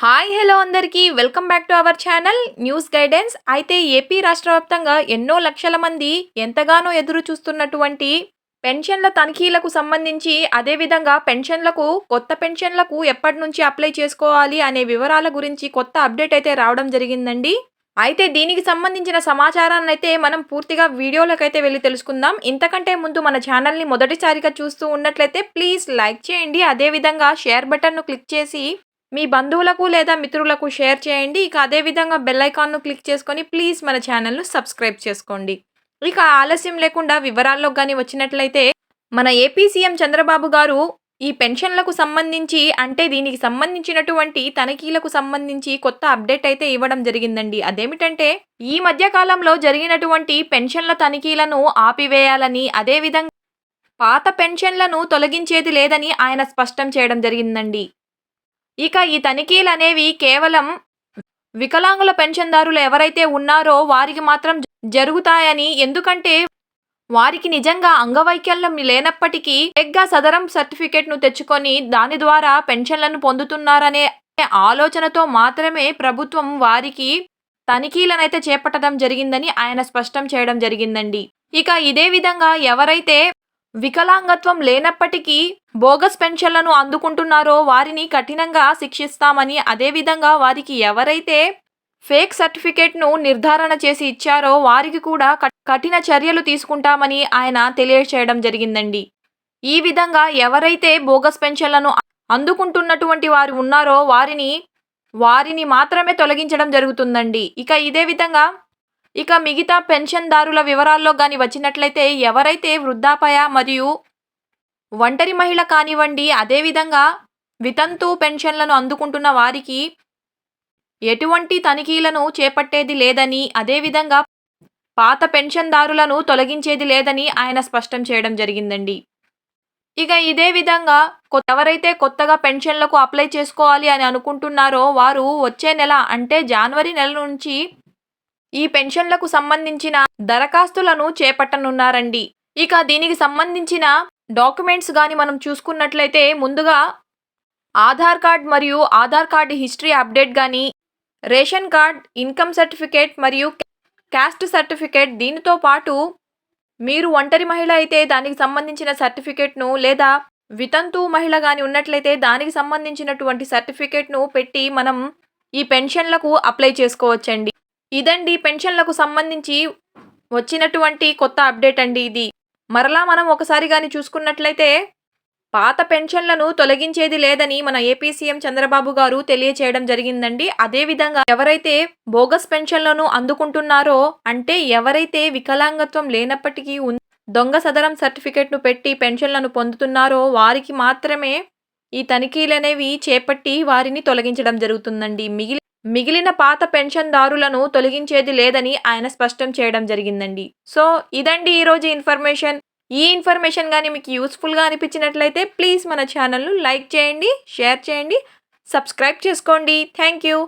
Hi hello అందరికీ. Welcome back to our channel news guidance. అయితే AP రాష్ట్ర వ్యాప్తంగా ఎన్నో లక్షల మంది ఎంతగానో ఎదురు చూస్తున్నటువంటి పెన్షన్ల తనిఖీలకు సంబంధించి అదేవిధంగా పెన్షన్లకు కొత్త పెన్షన్లకు ఎప్పటి నుంచి అప్లై చేసుకోవాలి అనే వివరాల గురించి కొత్త అప్డేట్ అయితే రావడం జరిగిందండి. అయితే దీనికి సంబంధించిన సమాచారాన్ని అయితే మనం పూర్తిగా వీడియోలకైతే వెళ్ళి తెలుసుకుందాం. ఇంతకంటే ముందు మన ఛానల్ని మొదటిసారిగా చూస్తూ ఉన్నట్లయితే ప్లీజ్ లైక్ చేయండి. అదేవిధంగా షేర్ బటన్ను క్లిక్ చేసి మీ బంధువులకు లేదా మిత్రులకు షేర్ చేయండి. ఇక అదేవిధంగా బెల్ ఐకాన్ను క్లిక్ చేసుకొని ప్లీజ్ మన ఛానల్ను సబ్స్క్రైబ్ చేసుకోండి. ఇక ఆలస్యం లేకుండా వివరాల్లో కానీ వచ్చినట్లయితే మన ఏపీ సీఎం చంద్రబాబు గారు ఈ పెన్షన్లకు సంబంధించి అంటే దీనికి సంబంధించినటువంటి తనిఖీలకు సంబంధించి కొత్త అప్డేట్ అయితే ఇవ్వడం జరిగిందండి. అదేమిటంటే ఈ మధ్య కాలంలో జరిగినటువంటి పెన్షన్ల తనిఖీలను ఆపివేయాలని అదేవిధంగా పాత పెన్షన్లను తొలగించేది లేదని ఆయన స్పష్టం చేయడం జరిగిందండి. ఇక ఈ తనిఖీలు అనేవి కేవలం వికలాంగుల పెన్షన్దారులు ఎవరైతే ఉన్నారో వారికి మాత్రం జరుగుతాయని ఎందుకంటే వారికి నిజంగా అంగవైకల్యం లేనప్పటికీ ఎగ్గా సదరం సర్టిఫికేట్ను తెచ్చుకొని దాని ద్వారా పెన్షన్లను పొందుతున్నారనే ఆలోచనతో మాత్రమే ప్రభుత్వం వారికి తనిఖీలనైతే చేపట్టడం జరిగిందని ఆయన స్పష్టం చేయడం జరిగిందండి. ఇక ఇదే విధంగా ఎవరైతే వికలాంగత్వం లేనప్పటికీ బోగస్ పెన్షన్లను అందుకుంటున్నారో వారిని కఠినంగా శిక్షిస్తామని అదేవిధంగా వారికి ఎవరైతే ఫేక్ సర్టిఫికేట్ను నిర్ధారణ చేసి ఇచ్చారో వారికి కూడా కఠిన చర్యలు తీసుకుంటామని ఆయన తెలియచేయడం జరిగిందండి. ఈ విధంగా ఎవరైతే బోగస్ పెన్షన్లను అందుకుంటున్నటువంటి వారు ఉన్నారో వారిని వారిని మాత్రమే తొలగించడం జరుగుతుందండి. ఇక ఇదే విధంగా ఇక మిగతా పెన్షన్దారుల వివరాల్లో కానీ వచ్చినట్లయితే ఎవరైతే వృద్ధాపయ మరియు ఒంటరి మహిళ కానివ్వండి అదేవిధంగా వితంతు పెన్షన్లను అందుకుంటున్న వారికి ఎటువంటి తనిఖీలను చేపట్టేది లేదని అదేవిధంగా పాత పెన్షన్దారులను తొలగించేది లేదని ఆయన స్పష్టం చేయడం జరిగిందండి. ఇక ఇదే విధంగా ఎవరైతే కొత్తగా పెన్షన్లకు అప్లై చేసుకోవాలి అని అనుకుంటున్నారో వారు వచ్చే నెల అంటే జనవరి నెల నుంచి ఈ పెన్షన్లకు సంబంధించిన దరఖాస్తులను చేపట్టనున్నారండి. ఇక దీనికి సంబంధించిన డాక్యుమెంట్స్ కానీ మనం చూసుకున్నట్లయితే ముందుగా ఆధార్ కార్డ్ మరియు ఆధార్ కార్డ్ హిస్టరీ అప్డేట్ కానీ రేషన్ కార్డ్ ఇన్కమ్ సర్టిఫికేట్ మరియు క్యాస్ట్ సర్టిఫికేట్ దీనితో పాటు మీరు ఒంటరి మహిళ అయితే దానికి సంబంధించిన సర్టిఫికేట్ను లేదా వితంతు మహిళ కానీ ఉన్నట్లయితే దానికి సంబంధించినటువంటి సర్టిఫికేట్ను పెట్టి మనం ఈ పెన్షన్లకు అప్లై చేసుకోవచ్చండి. ఇదండి పెన్షన్లకు సంబంధించి వచ్చినటువంటి కొత్త అప్డేట్ అండి ఇది. మరలా మనం ఒకసారి కానీ చూసుకున్నట్లయితే పాత పెన్షన్లను తొలగించేది లేదని మన ఏపీ సీఎం చంద్రబాబు గారు తెలియచేయడం జరిగిందండి. అదేవిధంగా ఎవరైతే బోగస్ పెన్షన్లను అందుకుంటున్నారో అంటే ఎవరైతే వికలాంగత్వం లేనప్పటికీ దొంగ సదరం సర్టిఫికెట్ను పెట్టి పెన్షన్లను పొందుతున్నారో వారికి మాత్రమే ఈ తనిఖీలనేవి చేపట్టి వారిని తొలగించడం జరుగుతుందండి. మిగిలి మిగిలిన పాత పెన్షన్దారులను తొలగించేది లేదని ఆయన స్పష్టం చేయడం జరిగిందండి. సో ఇదండి ఈరోజు ఇన్ఫర్మేషన్. ఈ ఇన్ఫర్మేషన్ కానీ మీకు యూస్ఫుల్గా అనిపించినట్లయితే ప్లీజ్ మన ఛానల్ను లైక్ చేయండి షేర్ చేయండి సబ్స్క్రైబ్ చేసుకోండి. Thank you.